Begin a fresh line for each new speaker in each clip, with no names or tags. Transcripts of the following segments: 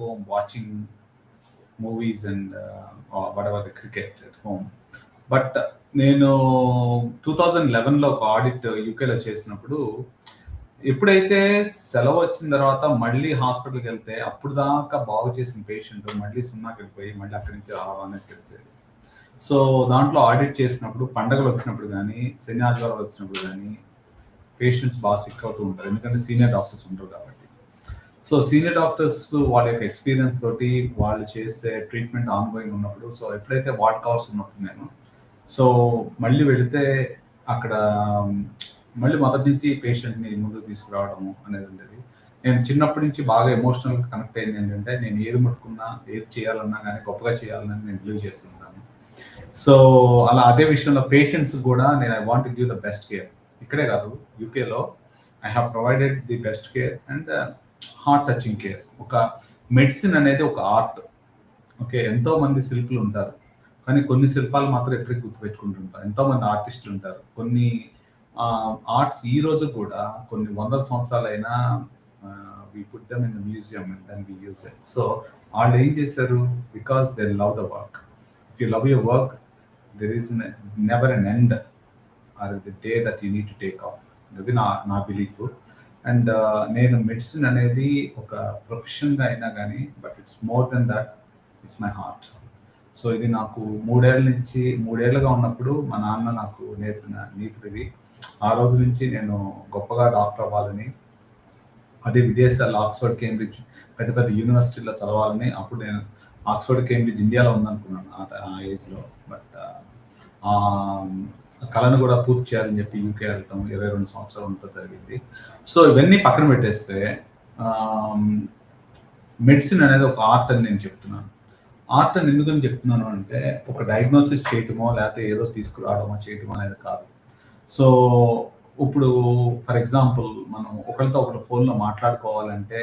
home watching movies and uh, or whatever the cricket at home. But uh, నేను two thousand లెవెన్లో ఒక audit యూకేలో చేసినప్పుడు ఎప్పుడైతే సెలవు వచ్చిన తర్వాత మళ్ళీ హాస్పిటల్కి వెళ్తే అప్పుడు దాకా బాగు చేసిన పేషెంట్ మళ్ళీ సున్నాకి వెళ్ళిపోయి మళ్ళీ అక్కడి నుంచి రావాలని తెలిసేది. సో దాంట్లో ఆడిట్ చేసినప్పుడు పండగలు వచ్చినప్పుడు కానీ శని ఆదివారాలు వచ్చినప్పుడు కానీ పేషెంట్స్ బాగా సిక్ అవుతూ ఉంటారు. ఎందుకంటే సీనియర్ డాక్టర్స్ ఉంటారు కాబట్టి. సో సీనియర్ డాక్టర్స్ వాళ్ళ యొక్క ఎక్స్పీరియన్స్ తోటి వాళ్ళు చేసే ట్రీట్మెంట్ ఆన్ గోయింగ్ ఉన్నప్పుడు సో ఎప్పుడైతే వార్డ్ కవర్స్ ఉన్నప్పుడు నేను సో మళ్ళీ వెళితే అక్కడ మళ్ళీ మొదటి నుంచి పేషెంట్ని ముందుకు తీసుకురావడం అనేది ఉండేది. నేను చిన్నప్పటి నుంచి బాగా ఎమోషనల్ కనెక్ట్ అయింది ఏంటంటే నేను ఏది ముట్టుకున్నా ఏది చేయాలన్నా కానీ గొప్పగా చేయాలని నేను బిలీవ్ చేస్తుంటాను సో అలా అదే విషయంలో పేషెంట్స్ కూడా నేను I want give the best care ఇక్కడే కాదు యూకేలో I have provided the best care and heart touching care ఒక మెడిసిన్ అనేది ఒక ఆర్ట్. ఓకే ఎంతో మంది శిల్పులు ఉంటారు. కానీ కొన్ని శిల్పాలు మాత్రం ఎప్పటికీ గుర్తుపెట్టుకుంటుంటారు ఎంతో మంది ఆర్టిస్టులు ఉంటారు. కొన్ని ఆర్ట్స్ ఈ రోజు కూడా కొన్ని వందల సంవత్సరాలైనా we put them in the museum and then we use it so వాళ్ళు ఏం చేశారు? Because they love the work if you love your work there is never an end or the day that you need to take off అది నా నా belief and నేను medicine అనేది ఒక ప్రొఫెషన్గా అయినా కానీ but it's more than that it's my heart. So ఇది నాకు మూడేళ్ళ నుంచి మూడేళ్ళుగా ఉన్నప్పుడు మా నాన్న నాకు నేర్పిన నీతిది ఆ రోజు నుంచి నేను గొప్పగా డాక్టర్ అవ్వాలని అదే విదేశాల్లో ఆక్స్ఫర్డ్ కేంబ్రిడ్జ్ పెద్ద పెద్ద యూనివర్సిటీలో చదవాలని అప్పుడు నేను ఆక్స్ఫర్డ్ కేంబ్రిడ్జ్ ఇండియాలో ఉందనుకున్నాను ఆ ఏజ్లో. బట్ కళను కూడా పూర్తి చేయాలని చెప్పి యూకే వెళ్ళటం ఇరవై రెండు సంవత్సరాలు ఉంటుంది జరిగింది. సో ఇవన్నీ పక్కన పెట్టేస్తే మెడిసిన్ అనేది ఒక ఆర్ట్ అని నేను చెప్తున్నాను. ఆర్ట్ అని ఎందుకని చెప్తున్నాను అంటే ఒక డయాగ్నోసిస్ చేయటమో లేకపోతే ఏదో తీసుకురావడమో చేయటమో అనేది కాదు. సో ఇప్పుడు ఫర్ ఎగ్జాంపుల్ మనం ఒకరితో ఒకటి ఫోన్లో మాట్లాడుకోవాలంటే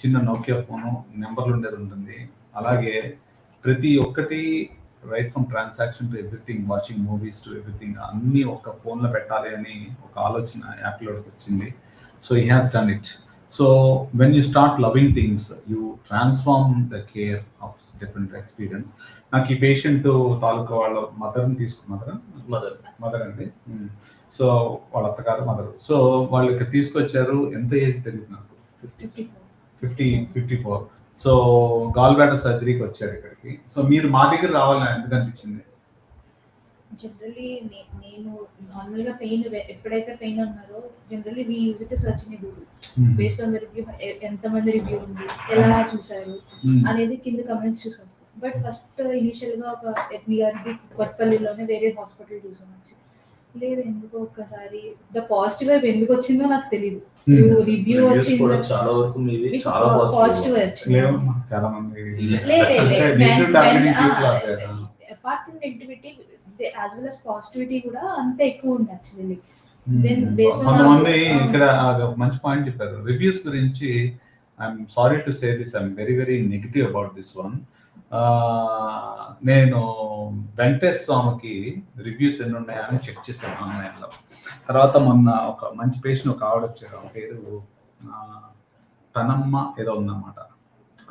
చిన్న నోకియా ఫోను నెంబర్లు ఉండేది ఉంటుంది. అలాగే ప్రతి ఒక్కటి right from transaction to everything watching movies to everything అన్నీ ఒక ఫోన్లో పెట్టాలి అని ఒక ఆలోచన యాప్లోకి వచ్చింది. సో ఈ has done it so when you start loving things you transform the care of different experience నాకు ఈ పేషెంట్ తాలూకా వాళ్ళ మదర్ని తీసుకున్నారా
మదర్
మదర్ అండి. సో వాళ్ళ అత్తగారు మదర్ సో వాళ్ళు ఇక్కడ తీసుకొచ్చారు ఎంత ఏజ్ తెలియదు నాకు?
Fifty
fifty fifty four so gall bladder సర్జరీకి వచ్చారు ఇక్కడికి. సో మీరు మా దగ్గర రావాలని ఎందుకు అనిపించింది?
జనరల్లీ నేను నార్మల్గా పెయిన్ ఎప్పుడైతే పెయిన్ ఉన్నారో generally we use it search in Google based on the review ఎంత మంది రివ్యూ ఉంది ఎలా చూసారు
Hmm.
అనేది కింద కమెంట్స్ చూసి బట్ ఫస్ట్ ఇనిషియల్గా ఒక నియర్బీ కొత్తపల్లిలోనే వేరే హాస్పిటల్ చూసాం లేదు ఎందుకో ఒక్కసారి ద పాజిటివ్ వైపు ఎందుకు వచ్చిందో నాకు తెలియదు
Hmm.
రివ్యూ
రివ్యూస్
వచ్చింది?
చాలా వరకు మీవి చాలా
పాజిటివ్ వచ్చింది.
చాలా మంది.
Apart from negativity as well as positivity కూడా అంతే ఎక్కువ ఉంది యాక్చువల్లీ
కొంతమంది
our-
ఇక్కడ మంచి పాయింట్ చెప్పారు. రివ్యూస్ గురించి I'm sorry to say this I'm very very negative about this one నేను వెంకటేశ్వర స్వామికి రివ్యూస్ ఎన్ని ఉన్నాయని చెక్ చేశాను ఆన్లైన్లో. తర్వాత మొన్న ఒక మంచి పేషెంట్ ఒక ఆవిడ వచ్చారు పేరు తనమ్మ ఏదో ఉందన్నమాట.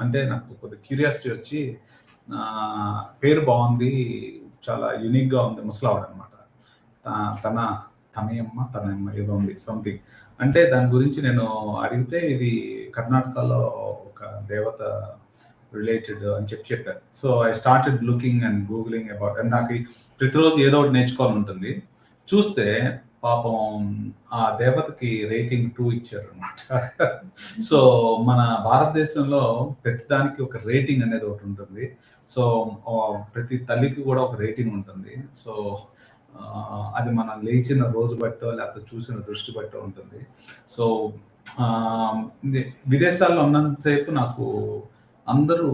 అంటే నాకు కొద్ది క్యూరియాసిటీ వచ్చి పేరు బాగుంది చాలా యూనిక్గా ఉంది ముసలావిడ అనమాట తన తనయమ్మ తనయమ్మ ఏదో ఉంది సంథింగ్ అంటే దాని గురించి నేను అడిగితే ఇది కర్ణాటకలో ఒక దేవత రిలేటెడ్ uh, అని చెప్పి చెప్పారు. So I started looking and googling about and నాకు ప్రతిరోజు ఏదో ఒకటి నేర్చుకోవాలని ఉంటుంది. చూస్తే పాపం ఆ దేవతకి రేటింగ్ టూ ఇచ్చారు అనమాట సో మన భారతదేశంలో ప్రతిదానికి ఒక రేటింగ్ అనేది ఒకటి ఉంటుంది. సో ప్రతి తల్లికి కూడా ఒక రేటింగ్ ఉంటుంది. సో అది మనం లేచిన రోజు బట్టో లేకపోతే చూసిన దృష్టి బట్టో ఉంటుంది. సో విదేశాల్లో ఉన్నంతసేపు నాకు అందరూ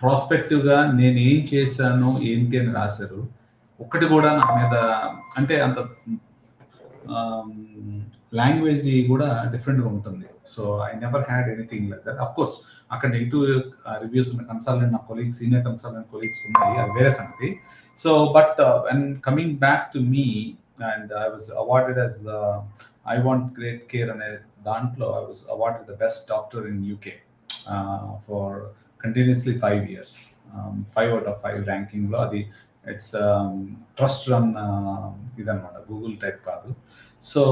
ప్రాస్పెక్టివ్గా నేను ఏం చేశాను ఏంటి అని రాశారు. ఒక్కటి కూడా నా మీద అంటే అంత లాంగ్వేజ్ కూడా డిఫరెంట్గా ఉంటుంది. So I never had anything like that of course అక్కడ నెగిటివ్ రివ్యూస్ ఉన్న కన్సల్టెంట్ నా కొలీగ్స్ సీనియర్ కన్సల్టెంట్ కొలీగ్స్ ఉన్నాయి. అది వేరే సంగతి. So but and coming back to me and I was awarded as the I want great care అనే దాంట్లో I was awarded the best doctor in UK for continuously five years five out of five ర్యాంకింగ్లో అది it's trust run ఇదనమాట Google type కాదు. So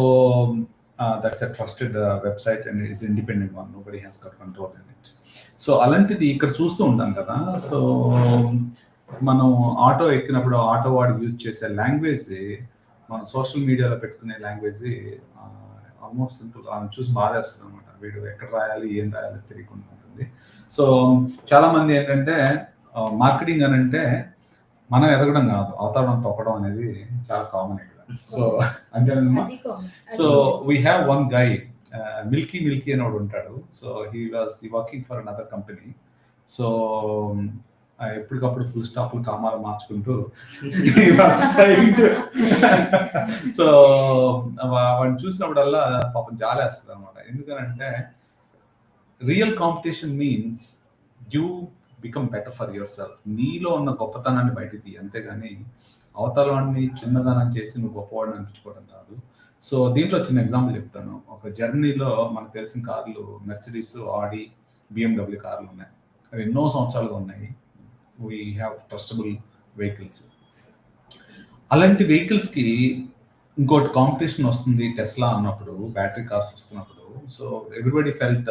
that's a trusted website and it's independent one nobody has got control in it so అలాంటిది ఇక్కడ చూస్తూ ఉంటాం కదా. So మనం auto ఎక్కినప్పుడు ఆటో వాడు యూజ్ చేసే లాంగ్వేజ్ మన సోషల్ మీడియాలో పెట్టుకునే లాంగ్వేజ్ ఆల్మోస్ట్ సింపుల్ ఆమె చూసి బాధేస్తుంది అనమాట వీడు ఎక్కడ రాయాలి ఏం రాయాలి తెలియకుండా. ఉంటుంది. సో చాలా మంది ఏంటంటే మార్కెటింగ్ అని అంటే మనం ఎదగడం కాదు అవతరం తొక్కడం అనేది చాలా కామన్ ఇక్కడ. సో అంటే
common.
So we have one guy milky milky అని ఒకడు ఉంటాడు. సో హీ వాస్ ఈ working for another company so ఎప్పటికప్పుడు ఫుల్ స్టాప్లు కామాలు మార్చుకుంటూ సో వాడిని చూసినప్పుడల్లా పాపం జాలేస్తుంది అనమాట ఎందుకనంటే real competition means you become better for yourself నీలో ఉన్న గొప్పతనాన్ని బయటికి తీ అంతేగాని అవతల వాడిని చిన్నదనం చేసి నువ్వు గొప్పవాడిని అనిపించుకోవడం కాదు. సో దీంట్లో చిన్న ఎగ్జాంపుల్ చెప్తాను. ఒక జర్నీలో మనకు తెలిసిన కార్లు మెర్సిడీస్ ఆడి బిఎండబ్ల్యూ కార్లు ఉన్నాయి. అవి ఎన్నో సంవత్సరాలుగా ఉన్నాయి. వీ హ్యావ్ ట్రస్టబుల్ వెహికల్స్ అలాంటి వెహికల్స్కి ఇంకోటి కాంపిటీషన్ వస్తుంది టెస్లా అన్నప్పుడు బ్యాటరీ కార్స్ వస్తున్నప్పుడు. సో ఎవ్రీబడి ఫెల్ట్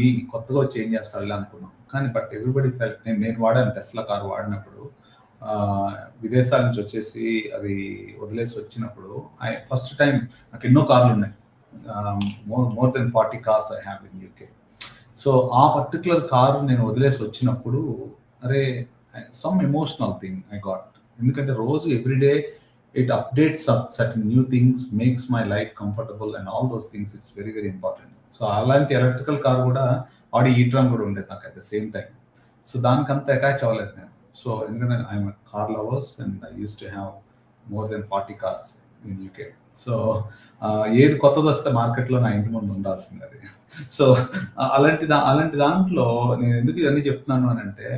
ఈ కొత్తగా చేంజ్ చేస్తారు చేస్తారులే అనుకున్నాం. కానీ బట్ ఎవ్రీబడి ఫెల్ట్ నేను నేను వాడాను టెస్లా కార్ వాడినప్పుడు. విదేశాల నుంచి వచ్చేసి అది వదిలేసి వచ్చినప్పుడు ఐ ఫస్ట్ టైం నాకు ఎన్నో కార్లు ఉన్నాయి more more than forty cars I have in UK. So ఆ పర్టికులర్ కారు నేను వదిలేసి వచ్చినప్పుడు అరే some emotional thing I got. ఎందుకంటే రోజు everyday it updates certain new things makes my life comfortable and all those things it's very very important. So అలాంటి electrical car కూడా Audi e-tron కూడా ఉండేది నాకు at the same time so దానికి అంత attach అవ్వలేదు నేను. సో ఎందుకంటే I'm car lovers and I use to have more than forty cars in UK so ఏది కొత్తది వస్తే మార్కెట్లో నా ఇంటి ముందు ఉండాల్సింది అది. సో అలాంటి దా అలాంటి దాంట్లో నేను ఎందుకు ఇవన్నీ చెప్తున్నాను అని అంటే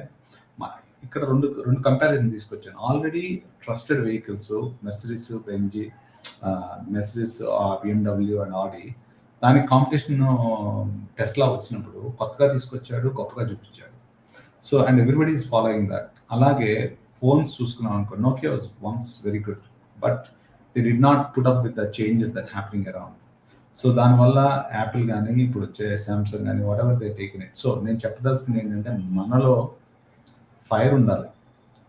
మా- ఇక్కడ రెండు రెండు కంపారిజన్ తీసుకొచ్చాను. Already trusted vehicles Mercedes Benz Mercedes BMW and Audi దానికి కాంపిటీషన్ టెస్లా వచ్చినప్పుడు కొత్తగా తీసుకొచ్చాడు గొప్పగా చూపించాడు. So and everybody is following that అలాగే ఫోన్స్ చూసుకున్నాం అనుకో Nokia was once very good but they did not put up with the changes that happening around so దానివల్ల యాపిల్ కానీ ఇప్పుడు వచ్చే సామ్సంగ్ కానీ whatever they taking it so నేను చెప్పదలసింది ఏంటంటే మనలో ఫైర్ ఉండాలి.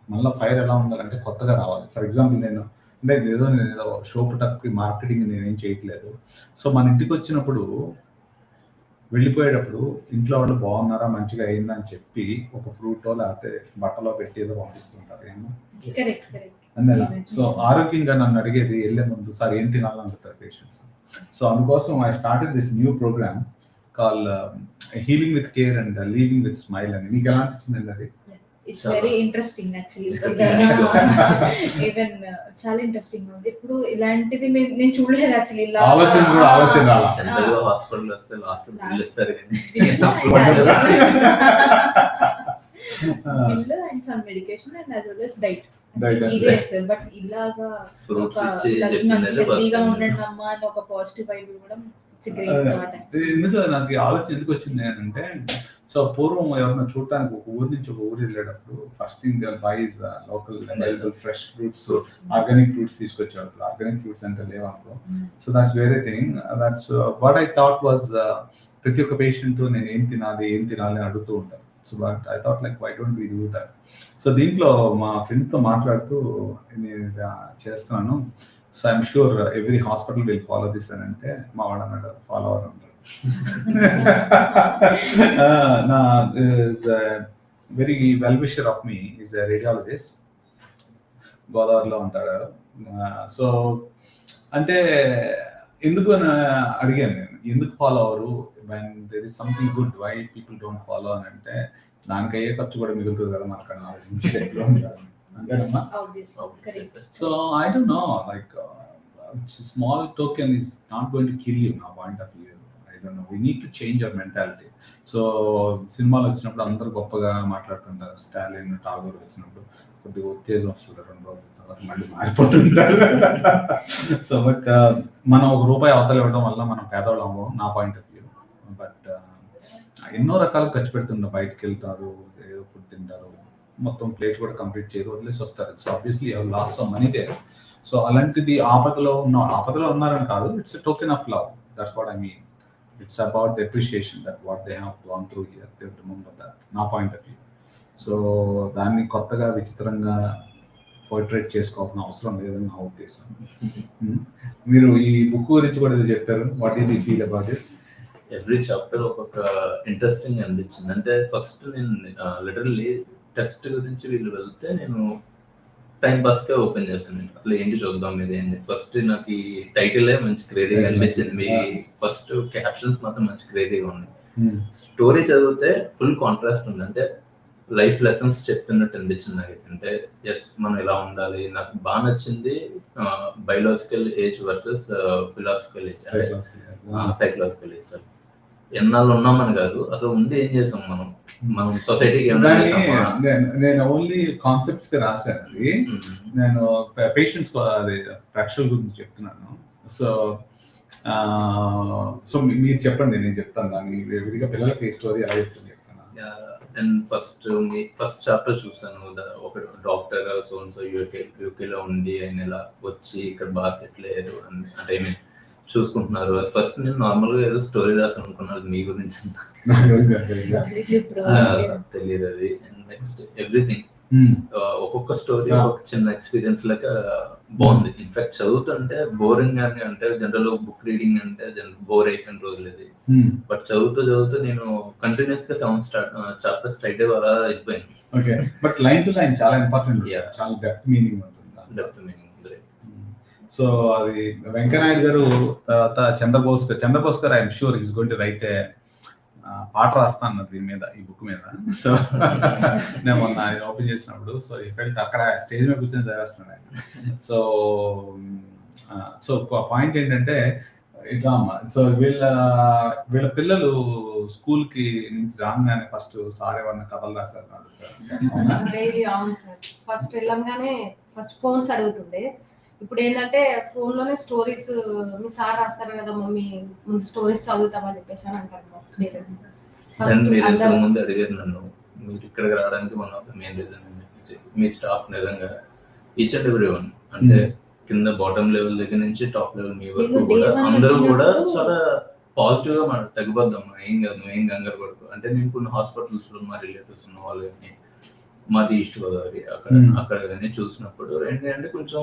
మనలో ఫైర్ ఎలా ఉండాలంటే కొత్తగా రావాలి. ఫర్ ఎగ్జాంపుల్ నేను అంటే ఏదో నేను ఏదో షో పుటక్కి మార్కెటింగ్ నేనేం చేయట్లేదు. సో మన ఇంటికి వచ్చినప్పుడు వెళ్ళిపోయేటప్పుడు ఇంట్లో వాళ్ళు బాగున్నారా మంచిగా అయిందా అని చెప్పి ఒక ఫ్రూటో లేకపోతే బట్టలో పెట్టి ఏదో పంపిస్తుంటారు ఏమో. అంతేనా? సో ఆరోగ్యంగా నన్ను అడిగేది వెళ్ళే ముందు సార్ ఏం తినాలని అడుగుతారు పేషెంట్స్ సో అందుకోసం I started this new programme call healing with care and leaving with smile అని. మీకు ఎలా అనిపించింది అది?
It's. Very interesting actually even చాలా ఇంట్రెస్టింగ్ ఉంది. ఇప్పుడు ఇలాంటిది నేను చూడలేదు యాక్చువల్లీ ఇలా
ఆలోచన కూడా ఆలోచన
హాస్పిటల్ వస్తే హాస్పిటల్ బిల్ ఇస్తారు కానీ
bill and some medication and as well as diet. But ఇలాగా
first
ఉండండి అమ్మా అని ఒక పాజిటివ్ వైబ్ ఇవ్వడం ఇట్స్ గ్రేట్ థాట్
ఎందుకు నాకు ఆలోచన ఎందుకు వచ్చింది అంటే సో పూర్వం ఎవరైనా చూడటానికి ఒక ఊరి నుంచి ఒక ఊరు వెళ్ళేటప్పుడు first thing buys local available fresh fruits organic fruits తీసుకొచ్చేవాళ్ళు. Organic fruits అంటే లేవనుకో. సో దాట్స్ వేరే thing that's what I thought was ప్రతి ఒక్క పేషెంట్ నేను ఏం తినాలి ఏం తినాలి అని అడుగుతూ ఉంటాను so but I thought like why don't we do that so దీంట్లో మా ఫ్రెండ్తో మాట్లాడుతూ నేను చేస్తున్నాను so I'm sure every hospital will follow this అని అంటే మా వాడు అన్నాడు ఫాలో అవర్ అంటారు నా is very well wisher of me is radiologist గోదావరిలో ఉంటాడు. సో అంటే ఎందుకు అని అడిగాను నేను. ఎందుకు follow hour when there is something good why people don't follow అని అంటే దానికి అయ్యే ఖర్చు కూడా మిగులుతుంది కదా మనకు ఆలోచించి ఎట్లా అంతేనమ్మా? So I don't know like small token is not going to kill you నా point of view I we need to change our mentality so సినిమాలు వచ్చినప్పుడు అందరూ గొప్పగా మాట్లాడుతుంటారు. స్టాలిన్ టాగోర్ వచ్చినప్పుడు కొద్దిగా ఉత్తేజం వస్తుంది రెండు రోజుల తర్వాత మళ్ళీ మారిపోతుంటారు. సో బట్ uh, మనం ఒక రూపాయి అవతల ఇవ్వడం వల్ల మనం పేదవాళ్ళం అవ్వం నా పాయింట్ ఆఫ్ వ్యూ బట్ ఎన్నో రకాలు ఖర్చు పెడుతుంటారు. బయటకు వెళ్తారు ఏదో ఫుడ్ తింటారు. మొత్తం ప్లేట్ కూడా కంప్లీట్ చేయరు వదిలేసి వస్తారు. So obviously lost of money they so అలాంటిది ఆపదలో ఉన్న ఆపదలో ఉన్నారని కాదు. It's token of love that's what I mean it's about appreciation that what they have gone through here they remember that నా పాయింట్ ఆఫ్ వ్యూ సో దాన్ని కొత్తగా విచిత్రంగా పోర్ట్రేట్ చేసుకోవాల్సిన అవసరం లేదని నా ఉద్దేశం. మీరు ఈ బుక్ గురించి కూడా చెప్తారు? వాట్ ఈస్ ఈ feel about it
every chapter ఒక్కొక్క ఇంట్రెస్టింగ్ అనిపించింది. అంటే ఫస్ట్ నేను లిటరల్లీ టెస్ట్ గురించి వీళ్ళు వెళ్తే నేను టైం పాస్గా ఓపెన్ చేశాను నేను. అసలు ఏంటి చూద్దాం ఇది ఏంటి ఫస్ట్ నాకు ఈ టైటిల్ మంచి క్రేజీగా అనిపించింది. మీ ఫస్ట్ క్యాప్షన్స్ మాత్రం మంచి క్రేజీగా ఉన్నాయి. స్టోరీ చదివితే ఫుల్ కాంట్రాస్ట్ ఉంది. అంటే లైఫ్ లెసన్స్ చెప్తున్నట్టు అనిపించింది నాకు అంటే ఎస్ మనం ఎలా ఉండాలి. నాకు బాగా నచ్చింది biological age versus philosophical age psychological age ఎన్నాళ్ళు ఉన్నామని కాదు. అసలు ఉండి ఏం చేసాం మనం? మనం సొసైటీకి?
నేను- ఓన్లీ కాన్సెప్ట్స్గా రాశాను అది. నేను పేషెంట్స్ అది ప్రేక్షకుల గురించి చెప్తున్నాను. సో సో మీరు చెప్పండి నేను చెప్తాను దాన్ని. విడిగా పిల్లలకి స్టోరీ ఎలా చెప్తుంది చెప్తాను.
అండ్ ఫస్ట్ ఫస్ట్ చాప్టర్ చూసాను ఒక డాక్టర్ సోన్స్ యూకే యూకేలో ఉండి ఆయన ఇలా వచ్చి ఇక్కడ బాగా సెటిల్ అయ్యారు అంటే ఐ మీన్ చూసుకుంటున్నారు. ఫస్ట్ నేను నార్మల్గా ఏదో స్టోరీ రాసాను అనుకున్నాను మీ గురించి తెలియదు అది. And next everything. ఒక్కొక్క స్టోరీ. ఒక చిన్న ఎక్స్పీరియన్స్ లెక్క బాగుంది. ఇన్ఫాక్ట్ చదువుతుంటే బోరింగ్ అని అంటే జనరల్ బుక్ రీడింగ్ అంటే బోర్ అయిపోయిన రోజులు ఇది. బట్ చదువుతూ చదువుతూ నేను కంటిన్యూస్గా సెవెన్ స్టార్ట్ చాప్టర్ స్ట్రైట్ అలా అయిపోయాను
okay but line to line చాలా ఇంపార్టెంట్. చాలా డెప్త్ మీనింగ్ ఉంటుంది.
డెప్త్ మీనింగ్
సో అది వెంకనాయుడు గారు తర్వాత చంద్రబోస్ గారు చంద్రబోస్ గారు I'm sure is going to write పాట రాస్తా అన్నారు దీని మీద ఈ బుక్ మీద. సో నేను మొన్న ఓపెన్ చేసినప్పుడు సో ఈ ఫెల్ట్ అక్కడ స్టేజ్ మీద కూర్చొని చదివేస్తున్నాను సో సో పాయింట్ ఏంటంటే ఇట్లా అమ్మ సో వీళ్ళ వీళ్ళ పిల్లలు స్కూల్కి నుంచి రాగానే ఫస్ట్ సార్ ఏమన్నా కథలు రాశారు
ఫస్ట్ వెళ్ళంగానే ఫస్ట్ ఫోన్స్ అడుగుతుండే. ఇప్పుడు ఏంటంటే ఫోన్లోనే స్టోరీస్ మీ సార్ రాస్తారు కదా మమ్మీ ముందు స్టోరీస్ చదువుతామని చెప్పేసి అని అంటారు పేరెంట్స్.
ముందు అడిగారు నన్ను మీరు ఇక్కడికి రావడానికి ద మెయిన్ రీజన్ మీ స్టాఫ్ నిజంగా ఈచ్ అండ్ ఎవ్రీ వన్ అంటే కింద బాటమ్ లెవెల్ దగ్గర నుంచి టాప్ లెవెల్ మీ వరకు కూడా అందరూ కూడా చాలా పాజిటివ్గా మన తగ్గిపోద్దాం ఏం కాదు నువ్వు ఏం కంగారు పడుకో. అంటే నేను కొన్ని హాస్పిటల్స్లో మా రిలేటివ్స్ ఉన్న వాళ్ళు కానీ మాది ఈస్ట్ గోదావరి అక్కడ
Hmm.
అక్కడ కానీ చూసినప్పుడు. ఏంటంటే కొంచెం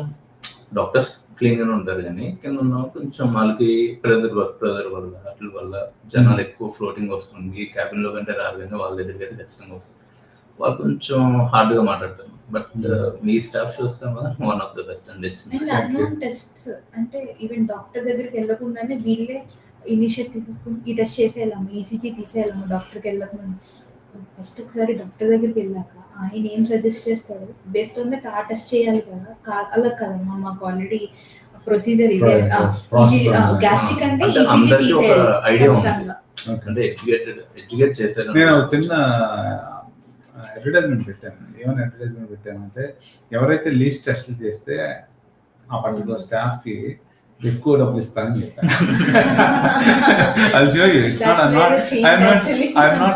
డాక్టర్స్ క్లీన్ గానే ఉంటారు కానీ కింద ఉన్న కొంచెం వాళ్ళకి ప్రెజర్ వర్క్ ప్రెజర్ వల్ల వాటి వల్ల జనాలు ఎక్కువ ఫ్లోటింగ్ వస్తుంది క్యాబిన్లో కంటే రాదు కానీ వాళ్ళ దగ్గరికి అయితే ఖచ్చితంగా వస్తుంది. వాళ్ళు కొంచెం హార్డ్గా మాట్లాడతారు. బట్ మీ స్టాఫ్ చూస్తే వన్ ఆఫ్ ద బెస్ట్ అండి.
టెస్ట్స్ అంటే ఈవెన్ డాక్టర్ దగ్గరికి వెళ్ళకుండానే వీళ్ళే ఇనిషియేటివ్ తీసుకుని ఈ టెస్ట్ చేసేయాలమ్మ ఈసీజీ తీసేయాలమ్మ డాక్టర్కి వెళ్ళకముందు. ఫస్ట్ ఒకసారి డాక్టర్ దగ్గరికి వెళ్ళాక ఆయన ఏం సజెస్ట్ చేస్తాడు? బేస్డ్ ఆన్ దట్ ఆ టెస్ట్ చేయాలి కదా? అలా కదమ్మా మాకు ఆల్రెడీ ప్రొసీజర్ ఇదే. గ్యాస్ట్రిక్ అంటే
అంటే
ఈసీజీ తీసేయాలి.
అంటే ఎడ్యుకేట్ చేశారు
నేను చిన్న అడ్వర్టైజ్మెంట్ పెట్టాను. ఏమైనా అడ్వర్టైజ్మెంట్ పెట్టానంటే ఎవరైతే లీస్ట్ టెస్ట్లు చేస్తే ఆ పర్టికులర్ స్టాఫ్కి ఎక్కువ డబ్బులు ఇస్తానని చెప్పాను. I'm
That's
not,
where the change
I'm not,
actually.
I'm not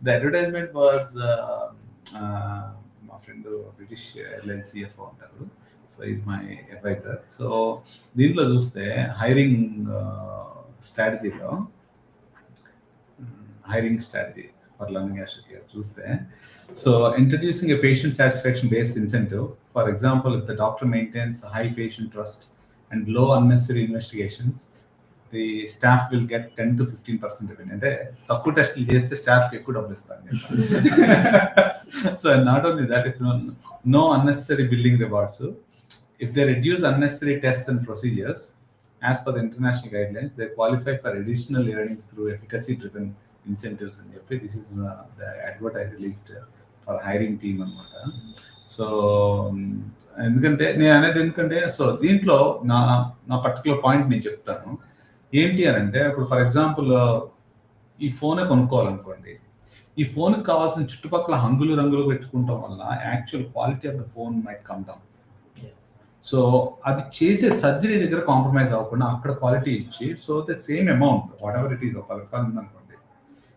the advertisement was మా friend British here. The advertisement అంటారు so is my advisor so దీంట్లో చూస్తే హైరింగ్ స్ట్రాటజీలో hiring strategy for learning care చూస్తే so introducing a patient satisfaction based incentive for example if the doctor maintains high patient trust and low unnecessary investigations the staff will get ten to fifteen percent revenue అంటే తక్కువ టెస్ట్లు చేస్తే స్టాఫ్కి ఎక్కువ డబ్బులు ఇస్తాను so not only that if no no unnecessary building rewards if they reduce unnecessary test and procedures as for the international guidelines they qualify for additional earnings through efficacy driven incentives అని చెప్పి this is advertise released for hiring team అనమాట so ఎందుకంటే నేను అనేది ఎందుకంటే so దీంట్లో నా నా పర్టికులర్ పాయింట్ నేను చెప్తాను. ఏంటి అని అంటే ఇప్పుడు ఫర్ ఎగ్జాంపుల్ ఈ ఫోనే కొనుక్కోవాలనుకోండి. ఈ ఫోన్కి కావాల్సిన చుట్టుపక్కల హంగులు రంగులు పెట్టుకుంటాం వల్ల actual quality of the phone might come down so అది చేసే సర్జరీ దగ్గర కాంప్రమైజ్ అవ్వకుండా అక్కడ క్వాలిటీ ఇచ్చి so the same amount whatever it is ఒక రూపాయలు ఉందనుకోండి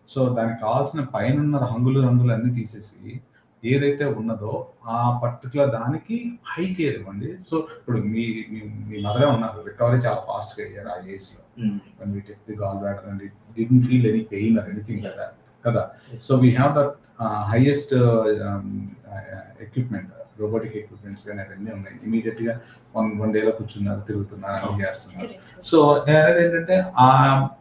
సో దానికి కావాల్సిన పైన ఉన్న రంగులు రంగులు అన్ని తీసేసి ఏదైతే ఉన్నదో ఆ పర్టికులర్ దానికి హై కేర్ ఇవ్వండి సో ఇప్పుడు మీ మీ- మదరే ఉన్నారు. రికవరీ చాలా ఫాస్ట్గా అయ్యారు ఆ ఏజ్లో any pain or anything like that. Kada. So we have the uh, highest uh, um, uh, equipment, robotic equipments కానీ అవన్నీ ఉన్నాయి. ఇమీడియట్గా వన్ వన్ డేలో కూర్చున్నారు తిరుగుతున్నారు అన్ని చేస్తున్నారు. సో నేను అనేది ఏంటంటే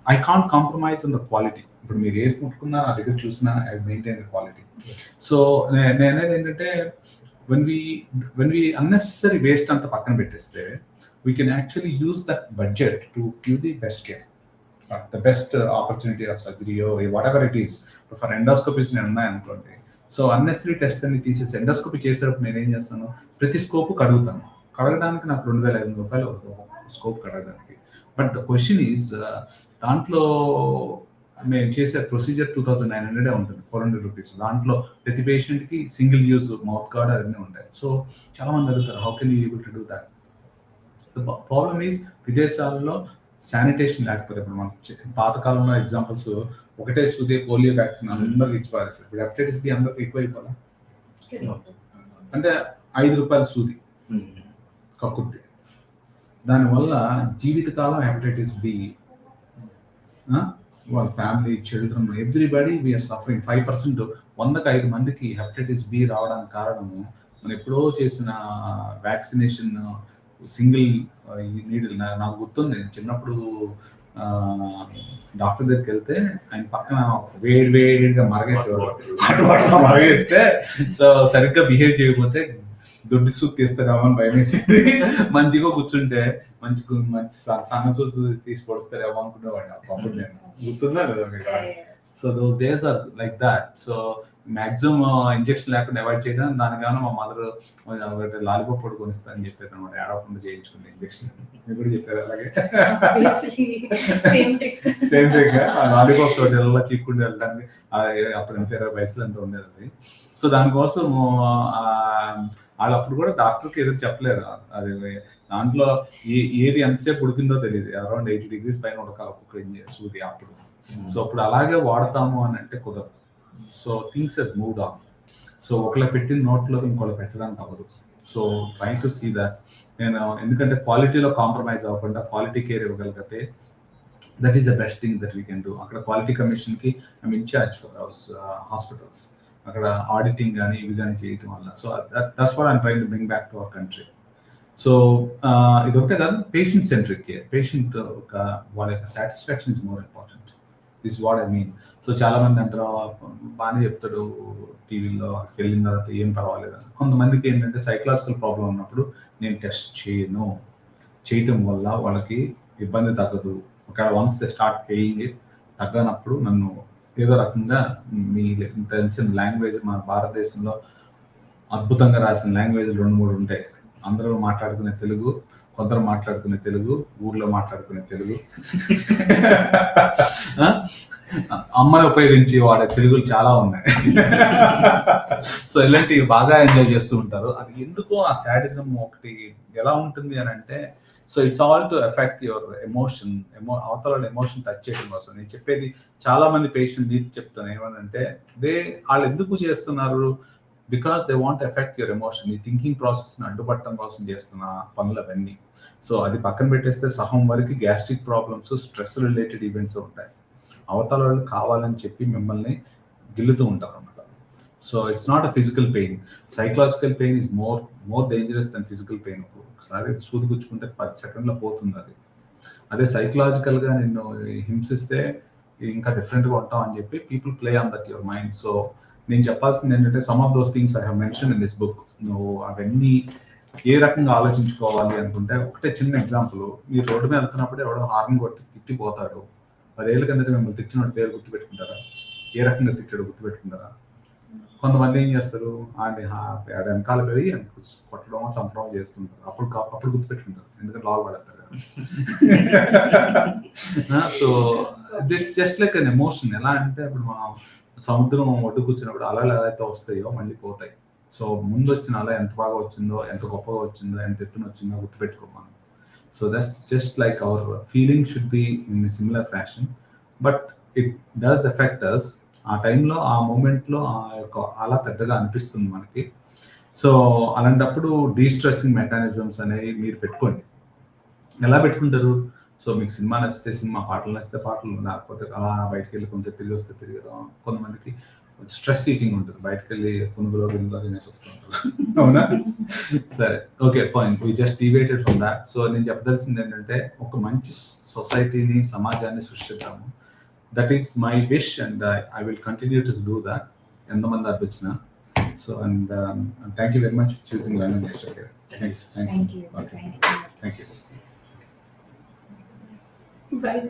I can't compromise in the quality ఇప్పుడు మీరు ఏది ముట్టుకున్నా నా దగ్గర చూసినా I maintain the quality so నేను అనేది ఏంటంటే when we when we unnecessary waste అంతా పక్కన పెట్టేస్తే we can actually use that budget to give the best care the best opportunity of సర్జరీయో whatever it is for endoscopies నేను ఉన్నాయనుకోండి so unnecessary test అన్ని తీసేసి ఎండోస్కోపీ చేసేటప్పుడు నేను ఏం చేస్తాను? ప్రతి స్కోప్ కడుగుతాను. కడగడానికి నాకు రెండు వేల ఐదు వందల రూపాయలు స్కోప్ కడగడానికి. బట్ ద క్వశ్చన్ ఈజ్ దాంట్లో మేము చేసే procedure two thousand nine hundred ఉంటుంది ఫోర్ హండ్రెడ్ రూపీస్ దాంట్లో ప్రతి పేషెంట్కి సింగిల్ యూజ్ మౌత్ గార్డ్ అవన్నీ ఉంటాయి. సో చాలా మంది అడుగుతారు how can you able to do that problem is విదేశాల్లో శానిటేషన్ లేకపోతే ఇప్పుడు మన పాతకాలంలో ఎగ్జాంపుల్స్ ఒకటే సుదే పోలియో వ్యాక్సిన్ అందరికి ఇచ్చి పారేస్తారు ఇప్పుడు హెపటైటిస్ బి అందరికి ఎక్కువైపోదా అంటే ఐదు రూపాయల సూది. కక్కుర్తి. దానివల్ల జీవితకాలం హెపటైటిస్ బి వాళ్ళ family children everybody we are suffering five percent వందకు ఐదు మందికి హెపటైటిస్ బి రావడానికి కారణము మనం ఎప్పుడో చేసిన వ్యాక్సినేషన్ సింగిల్ నీడిల్ నాకు గుర్తుంది. నేను చిన్నప్పుడు డాక్టర్ దగ్గరికి వెళ్తే ఆయన పక్కన వేడి వేడిగా మరగేసేవారు. అటు మరగేస్తే సో సరిగ్గా బిహేవ్ చేయకపోతే దొడ్డి సూప్ తీస్తారేమో అని భయం వేసింది మంచిగా కూర్చుంటే మంచి మంచి స- సన్న సూపు తీసి పొడుస్తారేమో అనుకునేవాడిని అప్పుడు నేను. గుర్తుందా లేదా మీకు? So those days are like that so maximum injection లేకుండా అవాయిడ్ చేయడం దానికన్నా మా మదర్ లాలిపాప్ పొడి కొనిస్తా అని చెప్పారు అనమాట. ఏడవకుండా చేయించుకుంది ఇంజెక్షన్ మీరు కూడా చెప్పారు అలాగే?
సేమ్ ట్రిక్
లాలీపాప్ తోటి ఎలా చీక్కుంటూ వెళ్ళడానికి అప్పుడు ఎంత ఇరవై వయసులో ఎంత ఉండేది సో దానికోసం ఆ, వాళ్ళు అప్పుడు కూడా డాక్టర్కి ఎదురు చెప్పలేరు అది దాంట్లో ఏ ఏది ఎంతసేపు ఉడికిందో తెలియదు. అరౌండ్ ఎయిటీ డిగ్రీస్ పైన ఉడకాలి ఒక్కొక్క సూది అప్పుడు. సో అప్పుడు అలాగే వాడతాము అని అంటే కుదరదు. So things has moved on. So ఒకళ్ళ పెట్టిన నోట్లో ఇంకోళ్ళు పెట్టడానికి అవ్వదు. So try to see that. నేను ఎందుకంటే క్వాలిటీలో కాంప్రమైజ్ అవ్వకుండా క్వాలిటీ కేర్ ఇవ్వగలిగితే that is the best thing that we can do. అక్కడ క్వాలిటీ కమిషన్కి I'm in charge for house hospitals. అక్కడ ఆడిటింగ్ కానీ ఇవి కానీ చేయటం వల్ల. So that's what I'm trying to bring back to our country so ఇది ఒకటే కాదు పేషెంట్ సెంట్రిక్ కేర్ పేషెంట్ ఒక వాళ్ళ యొక్క satisfaction is more important this what I mean so చాలా మంది అంటారు బాగానే చెప్తాడు టీవీలో వెళ్ళిన తర్వాత ఏం పర్వాలేదు అని." కొంతమందికి ఏంటంటే సైకలాజికల్ ప్రాబ్లం ఉన్నప్పుడు నేను టెస్ట్ చేయను. చేయటం వల్ల వాళ్ళకి ఇబ్బంది తగ్గదు. ఒకవేళ once they start paying it తగ్గనప్పుడు నన్ను ఏదో రకంగా మీ తెలిసిన లాంగ్వేజ్ మన భారతదేశంలో అద్భుతంగా రాసిన లాంగ్వేజ్ రెండు మూడు ఉంటాయి. అందరూ మాట్లాడుకునే తెలుగు కొందరు మాట్లాడుకునే తెలుగు ఊర్లో మాట్లాడుకునే తెలుగు. అమ్మని ఉపయోగించి వాడే తెలుగులు చాలా ఉన్నాయి. సో ఇలాంటివి బాగా ఎంజాయ్ చేస్తూ ఉంటారు. అది ఎందుకో ఆ శాడిజం ఒకటి ఎలా ఉంటుంది అని అంటే so it's all to effect your emotion emo అవతల ఎమోషన్ టచ్ చేయడం కోసం. నేను చెప్పేది చాలా మంది పేషెంట్ నీతి చెప్తాను ఏమనంటే దే వాళ్ళు ఎందుకు చేస్తున్నారు? Because they want effect your emotion ఈ థింకింగ్ ప్రాసెస్ని అడ్డుపట్టడం కోసం చేస్తున్న పనులు అవన్నీ సో అది పక్కన పెట్టేస్తే సహం వరకు gastric problems stress related events ఉంటాయి. అవతల వాళ్ళు కావాలని చెప్పి మిమ్మల్ని గిల్లుతూ ఉంటారు అన్నమాట so it's not a physical pain psychological pain is more more dangerous than physical pain ఒకసారి సూదిగుచ్చుకుంటే పది సెకండ్లో పోతుంది అది. అదే సైకలాజికల్గా నిన్ను హింసిస్తే ఇంకా డిఫరెంట్గా ఉంటాం అని చెప్పి people play on that your mind so నేను చెప్పాల్సింది ఏంటంటే some of those things I have mention in this book నువ్వు అవన్నీ ఏ రకంగా ఆలోచించుకోవాలి అనుకుంటే ఒకటే చిన్న ఎగ్జాంపుల్ మీరు రోడ్డు మీద వెళ్తున్నప్పుడు ఎవడో హార్న్ కొట్టి తిట్టిపోతాడు. పదేళ్ళ కిందట మిమ్మల్ని తిట్టినట్టు పేరు గుర్తుపెట్టుకుంటారా? ఏ రకంగా తిట్టాడు గుర్తుపెట్టుకుంటారా? కొంతమంది ఏం చేస్తారు? ఆడ వెనకాల పెరిగి కొట్టడం చంపడం చేస్తుంటారు. అప్పుడు అప్పుడు గుర్తుపెట్టుకుంటారు. ఎందుకంటే లాల్ పడతారు so this just like an emotion ఎలా అంటే ఇప్పుడు మనం సముద్రం ఒడ్డు కూర్చున్నప్పుడు అలలు అయితే వస్తాయో మళ్ళీ పోతాయి. సో ముందు వచ్చిన అలా ఎంత బాగా వచ్చిందో ఎంత గొప్పగా వచ్చిందో ఎంత ఎత్తున వచ్చిందో గుర్తుపెట్టుకోమను so that's just like our feeling should be in similar fashion but it does effect us ఆ టైంలో ఆ మూమెంట్లో ఆ యొక్క అలా పెద్దగా అనిపిస్తుంది మనకి. సో అలాంటప్పుడు డీస్ట్రెస్సింగ్ మెకానిజమ్స్ అనేవి మీరు పెట్టుకోండి. ఎలా పెట్టుకుంటారు? సో మీకు సినిమా నచ్చితే సినిమా పాటలు నచ్చితే పాటలు లేకపోతే అలా బయటకు వెళ్ళి కొంచెం తిరిగి వస్తే తిరిగి కొంతమందికి స్ట్రెస్ ఈటింగ్ ఉంటుంది. బయటకు వెళ్ళి పునుగులో గినుగులో తినేసి వస్తుంటారు అవునా? సరే. Okay fine. We just deviated from that so నేను చెప్పదలసింది ఏంటంటే ఒక మంచి సొసైటీని సమాజాన్ని సృష్టిద్దాము. That is my wish and I will continue to do that ఎంతమంది అనిపించిన so and thank you very much choosing lemon thanks
thank you
okay
thank you
thank you
Bye.